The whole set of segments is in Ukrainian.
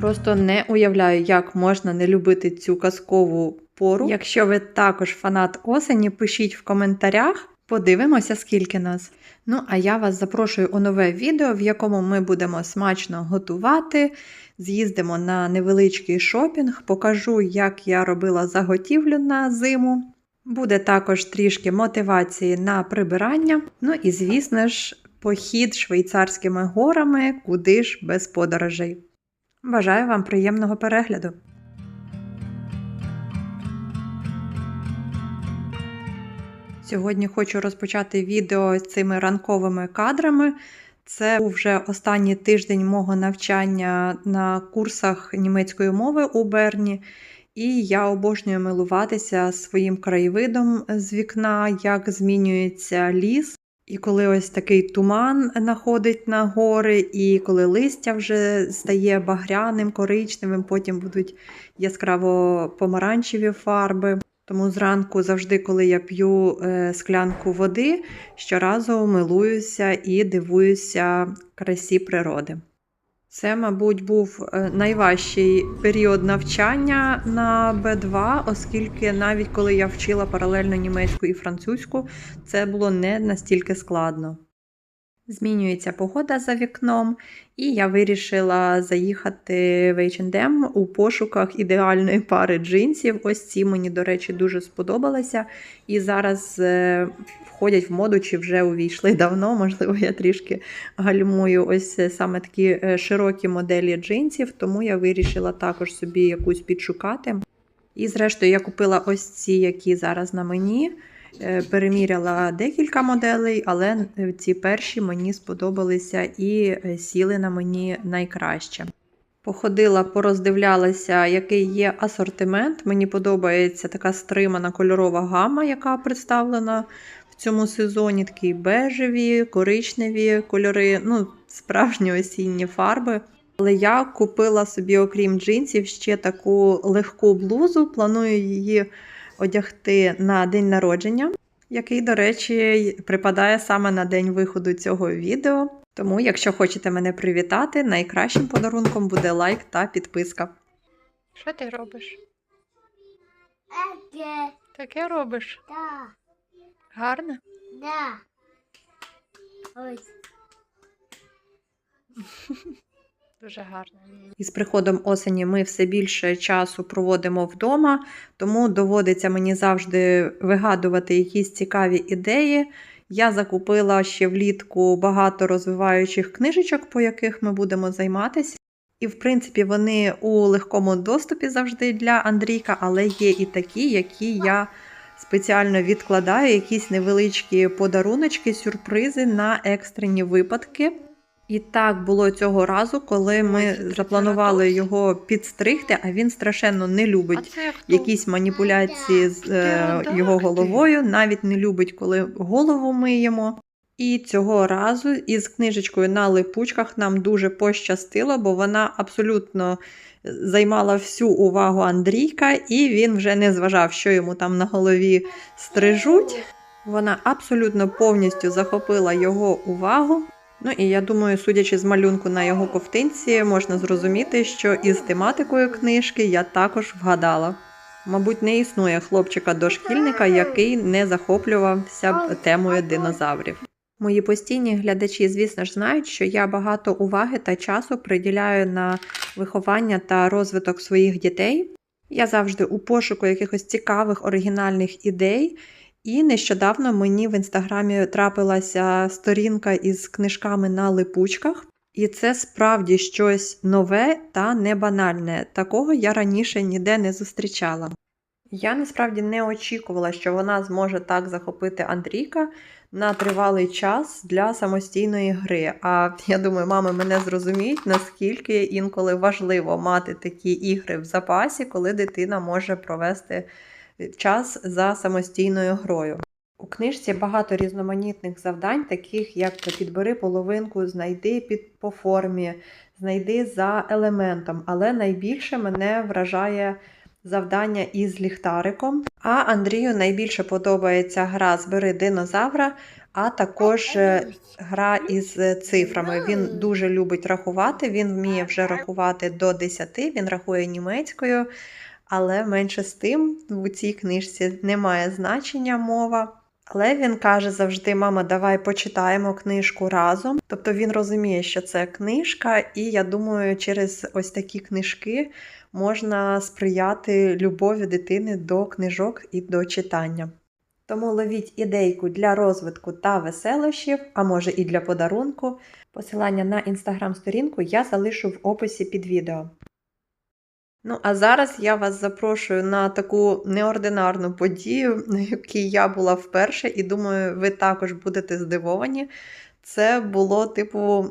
Просто не уявляю, як можна не любити цю казкову пору. Якщо ви також фанат осені, пишіть в коментарях. Подивимося, скільки нас. Ну, а я вас запрошую у нове відео, в якому ми будемо смачно готувати. З'їздимо на невеличкий шопінг, покажу, як я робила заготівлю на зиму. Буде також трішки мотивації на прибирання. Ну і, звісно ж, похід швейцарськими горами, куди ж без подорожей. Бажаю вам приємного перегляду! Сьогодні хочу розпочати відео з цими ранковими кадрами. Це був вже останній тиждень мого навчання на курсах німецької мови у Берні. І я обожнюю милуватися своїм краєвидом з вікна, як змінюється ліс. І коли ось такий туман находить на гори, і коли листя вже стає багряним, коричневим, потім будуть яскраво помаранчеві фарби. Тому зранку, завжди, коли я п'ю е, склянку води, щоразу милуюся і дивуюся красі природи. Це, мабуть, був е, найважчий період навчання на Б2, оскільки навіть коли я вчила паралельно німецьку і французьку, це було не настільки складно. Змінюється погода за вікном, і я вирішила заїхати в H&M у пошуках ідеальної пари джинсів. Ось ці мені, до речі, дуже сподобалися. І зараз е, входять в моду чи вже увійшли давно. Можливо, я трішки гальмую ось е, саме такі е, широкі моделі джинсів, тому я вирішила також собі якусь підшукати. І, зрештою, я купила ось ці, які зараз на мені. Е, Переміряла декілька моделей, але е, ці перші мені сподобалися і е, сіли на мені найкраще. Походила, пороздивлялася, який є асортимент. Мені подобається така стримана кольорова гама, яка представлена в цьому сезоні. Такі бежеві, коричневі кольори, ну, справжні осінні фарби. Але я купила собі, окрім джинсів, ще таку легку блузу. Планую її одягти на день народження, який, до речі, припадає саме на день виходу цього відео. Тому, якщо хочете мене привітати, найкращим подарунком буде лайк та підписка. Що ти робиш? Еге, Таке робиш? да, Гарно? да. Ось. Дуже гарно. І з приходом осені ми все більше часу проводимо вдома, тому доводиться мені завжди вигадувати якісь цікаві ідеї. Я закупила ще влітку багато розвиваючих книжечок, по яких ми будемо займатися. І, в принципі, вони у легкому доступі завжди для Андрійка, але є і такі, які я спеціально відкладаю, якісь невеличкі подаруночки, сюрпризи на екстрені випадки. І так було цього разу, коли ми запланували його підстригти, а він страшенно не любить якісь маніпуляції з е, його головою, навіть не любить, коли голову миємо. І цього разу із книжечкою на липучках нам дуже пощастило, бо вона абсолютно займала всю увагу Андрійка, і він вже не зважав, що йому там на голові стрижуть. Вона абсолютно повністю захопила його увагу. Ну і я думаю, судячи з малюнку на його ковтинці, можна зрозуміти, що із тематикою книжки я також вгадала. Мабуть, не існує хлопчика-дошкільника, який не захоплювався б темою динозаврів. Мої постійні глядачі, звісно ж, знають, що я багато уваги та часу приділяю на виховання та розвиток своїх дітей. Я завжди у пошуку якихось цікавих оригінальних ідей. І нещодавно мені в інстаграмі трапилася сторінка із книжками на липучках, і це справді щось нове та не банальне. Такого я раніше ніде не зустрічала. Я насправді не очікувала, що вона зможе так захопити Андрійка на тривалий час для самостійної гри. А я думаю, мами мене зрозуміють, наскільки інколи важливо мати такі ігри в запасі, коли дитина може провести час за самостійною грою. У книжці багато різноманітних завдань, таких як підбери половинку, знайди під по формі, знайди за елементом. Але найбільше мене вражає завдання із ліхтариком. А Андрію найбільше подобається гра Збери динозавра, а також е, гра із цифрами. Він дуже любить рахувати, він вміє вже рахувати до 10, він рахує німецькою, але менше з тим у цій книжці немає значення мова. Але він каже завжди: мама, давай почитаємо книжку разом. Тобто він розуміє, що це книжка, і я думаю, через ось такі книжки можна сприяти любові дитини до книжок і до читання. Тому ловіть ідейку для розвитку та веселощів, а може і для подарунку. Посилання на інстаграм-сторінку я залишу в описі під відео. Ну, а зараз я вас запрошую на таку неординарну подію, на якій я була вперше, і думаю, ви також будете здивовані. Це було, типу,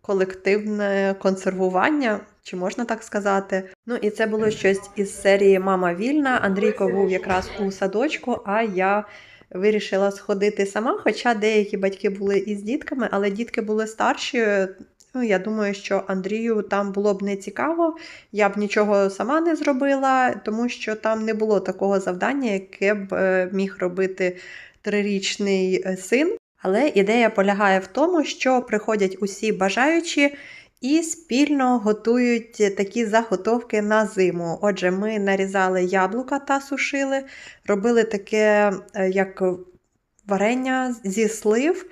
колективне консервування, чи можна так сказати. Ну, і це було щось із серії Мама вільна. Андрійко був якраз у садочку, а я вирішила сходити сама. Хоча деякі батьки були із дітками, але дітки були старші. Ну, я думаю, що Андрію там було б не цікаво, я б нічого сама не зробила, тому що там не було такого завдання, яке б е, міг робити трирічний е, син. Але ідея полягає в тому, що приходять усі бажаючі і спільно готують такі заготовки на зиму. Отже, ми нарізали яблука та сушили, робили таке е, як варення зі слив,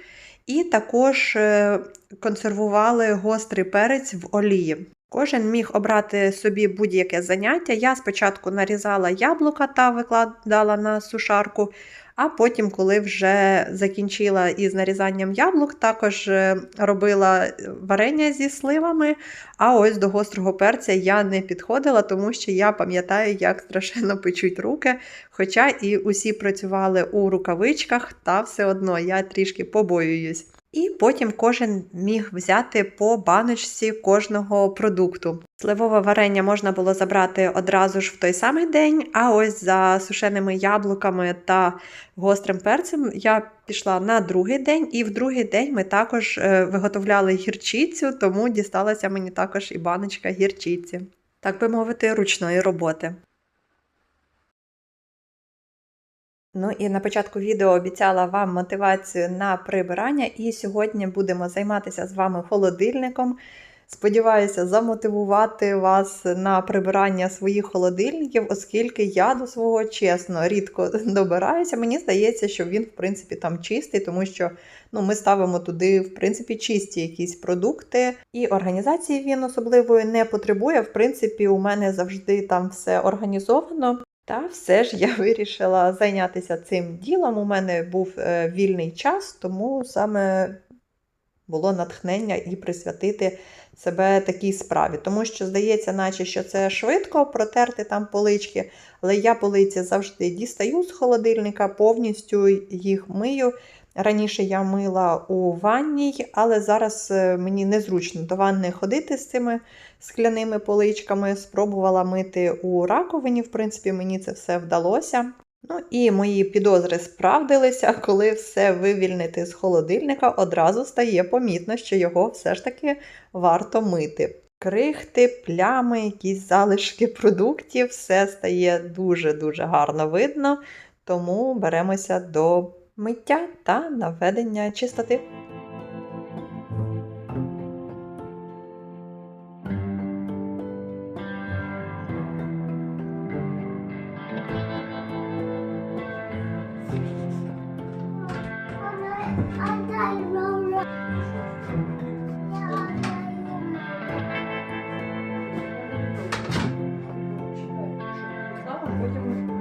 і також е, консервували гострий перець в олії. Кожен міг обрати собі будь-яке заняття. Я спочатку нарізала яблука та викладала на сушарку, а потім, коли вже закінчила із нарізанням яблук, також е, робила варення зі сливами. А ось до гострого перця я не підходила, тому що я пам'ятаю, як страшенно печуть руки. Хоча і усі працювали у рукавичках, та все одно я трішки побоююсь. І потім кожен міг взяти по баночці кожного продукту. Сливове варення можна було забрати одразу ж в той самий день, а ось за сушеними яблуками та гострим перцем я пішла на другий день, і в другий день ми також е, виготовляли гірчицю, тому дісталася мені також і баночка гірчиці. Так би мовити, ручної роботи. Ну і на початку відео обіцяла вам мотивацію на прибирання, і сьогодні будемо займатися з вами холодильником. Сподіваюся, замотивувати вас на прибирання своїх холодильників, оскільки я до свого чесно рідко добираюся. Мені здається, що він, в принципі, там чистий, тому що ну, ми ставимо туди, в принципі, чисті якісь продукти. І організації він особливої не потребує. В принципі, у мене завжди там все організовано. Та все ж я вирішила зайнятися цим ділом. У мене був е, вільний час, тому саме було натхнення і присвятити себе такій справі. Тому що здається, наче що це швидко протерти там полички, але я полиці завжди дістаю з холодильника, повністю їх мию. Раніше я мила у ванній, але зараз е, мені незручно до ванни ходити з цими скляними поличками. Спробувала мити у раковині, в принципі, мені це все вдалося. Ну і мої підозри справдилися, коли все вивільнити з холодильника, одразу стає помітно, що його все ж таки варто мити. Крихти, плями, якісь залишки продуктів, все стає дуже-дуже гарно видно, тому беремося до миття та наведення чистоти. Потім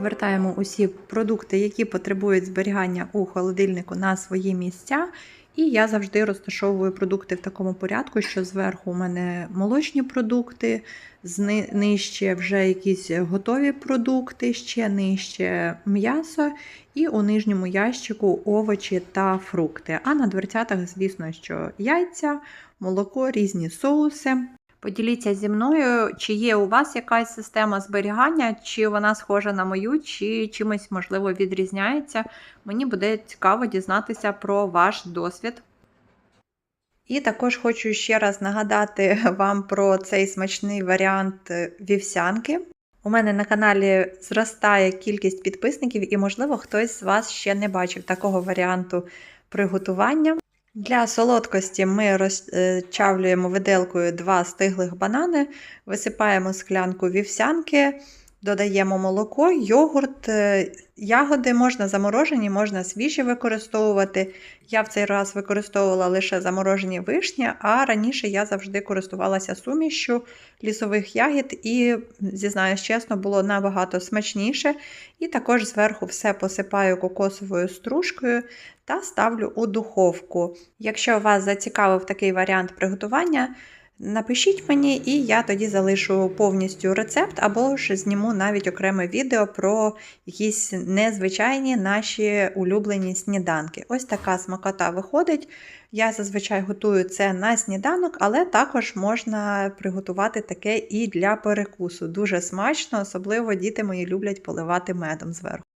Повертаємо усі продукти, які потребують зберігання у холодильнику на свої місця. І я завжди розташовую продукти в такому порядку, що зверху у мене молочні продукти, нижче вже якісь готові продукти, ще нижче м'ясо, і у нижньому ящику овочі та фрукти. А на дверцятах, звісно, що яйця, молоко, різні соуси. Поділіться зі мною, чи є у вас якась система зберігання, чи вона схожа на мою, чи чимось можливо відрізняється. Мені буде цікаво дізнатися про ваш досвід. І також хочу ще раз нагадати вам про цей смачний варіант е, вівсянки. У мене на каналі зростає кількість підписників, і, можливо, хтось з вас ще не бачив такого варіанту приготування. Для солодкості ми розчавлюємо виделкою два стиглих банани, висипаємо склянку вівсянки, додаємо молоко, йогурт, е, ягоди можна заморожені, можна свіжі використовувати. Я в цей раз використовувала лише заморожені вишні, а раніше я завжди користувалася сумішю лісових ягід і, зізнаюсь чесно, було набагато смачніше. І також зверху все посипаю кокосовою стружкою та ставлю у духовку. Якщо вас зацікавив такий варіант приготування, напишіть мені, і я тоді залишу повністю рецепт, або ж зніму навіть окреме відео про якісь незвичайні наші улюблені сніданки. Ось така смакота виходить. Я зазвичай готую це на сніданок, але також можна приготувати таке і для перекусу. Дуже смачно, особливо діти мої люблять поливати медом зверху.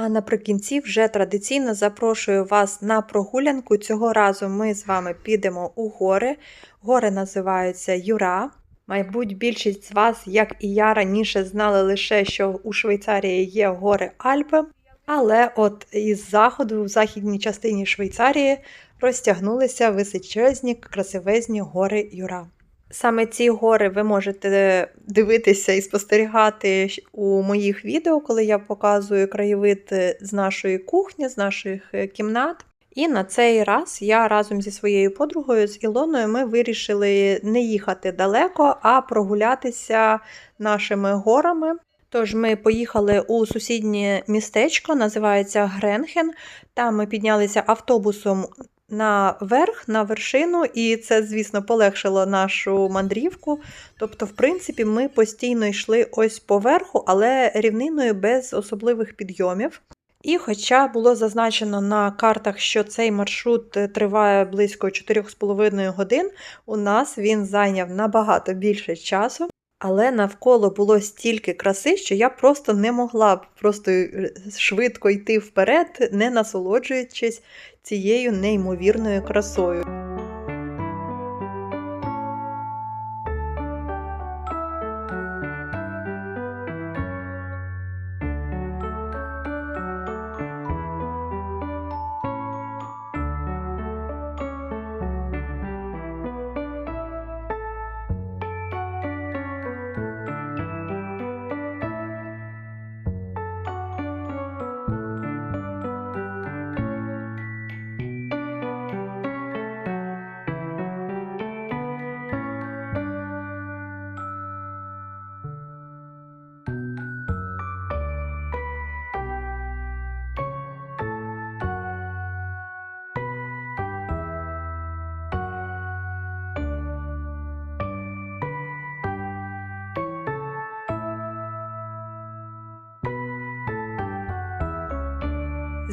А наприкінці вже традиційно запрошую вас на прогулянку. Цього разу ми з вами підемо у гори. Гори називаються Юра. Мабуть, більшість з вас, як і я раніше, знали лише, що у Швейцарії є гори Альпи. Але от із заходу, в західній частині Швейцарії, розтягнулися височезні красивезні гори Юра. Саме ці гори ви можете дивитися і спостерігати у моїх відео, коли я показую краєвид з нашої кухні, з наших е, кімнат. І на цей раз я разом зі своєю подругою з Ілоною ми вирішили не їхати далеко, а прогулятися нашими горами. Тож ми поїхали у сусіднє містечко, називається Гренхен. Там ми піднялися автобусом наверх, на вершину, і це, звісно, полегшило нашу мандрівку. Тобто, в принципі, ми постійно йшли ось поверху, але рівниною без особливих підйомів. І хоча було зазначено на картах, що цей маршрут е, триває близько 4,5 годин, у нас він зайняв набагато більше часу. Але навколо було стільки краси, що я просто не могла просто е, швидко йти вперед, не насолоджуючись цією неймовірною красою.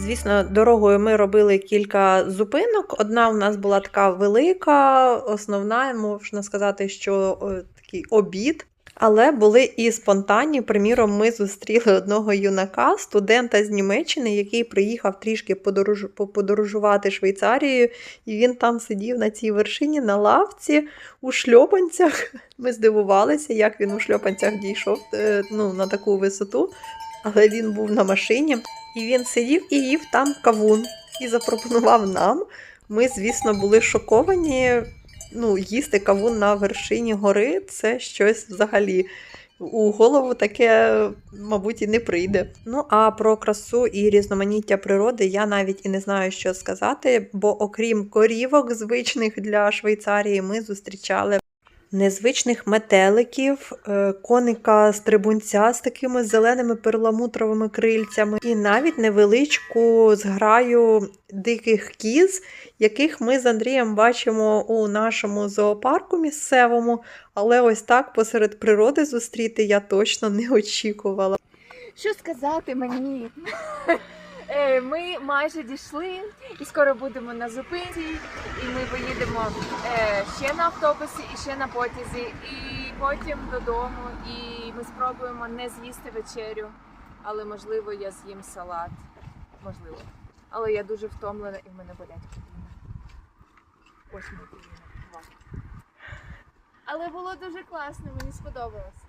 Звісно, дорогою ми робили кілька зупинок. Одна у нас була така велика, основна, можна сказати, що такий обід. Але були і спонтанні. Приміром, ми зустріли одного юнака, студента з Німеччини, який приїхав трішки подорож... подорожувати Швейцарією, і він там сидів на цій вершині на лавці у шльопанцях. Ми здивувалися, як він у шльопанцях дійшов е, ну, на таку висоту. Але він був на машині, і він сидів і їв там кавун і запропонував нам. Ми, звісно, були шоковані. Ну, їсти кавун на вершині гори це щось взагалі. У голову таке, мабуть, і не прийде. Ну а про красу і різноманіття природи я навіть і не знаю, що сказати, бо окрім корівок, звичних для Швейцарії, ми зустрічали незвичних метеликів, е, коника стрибунця з такими зеленими перламутровими крильцями, і навіть невеличку зграю диких кіз, яких ми з Андрієм бачимо у нашому зоопарку місцевому. Але ось так посеред природи зустріти я точно не очікувала. Що сказати мені? Е, Ми майже дійшли і скоро будемо на зупинці, і ми поїдемо е, ще на автобусі, і ще на потязі, і потім додому. І ми спробуємо не з'їсти вечерю, але можливо я з'їм салат. Можливо. Але я дуже втомлена і в мене болять коліна. Ось мої коліна. Але було дуже класно, мені сподобалось.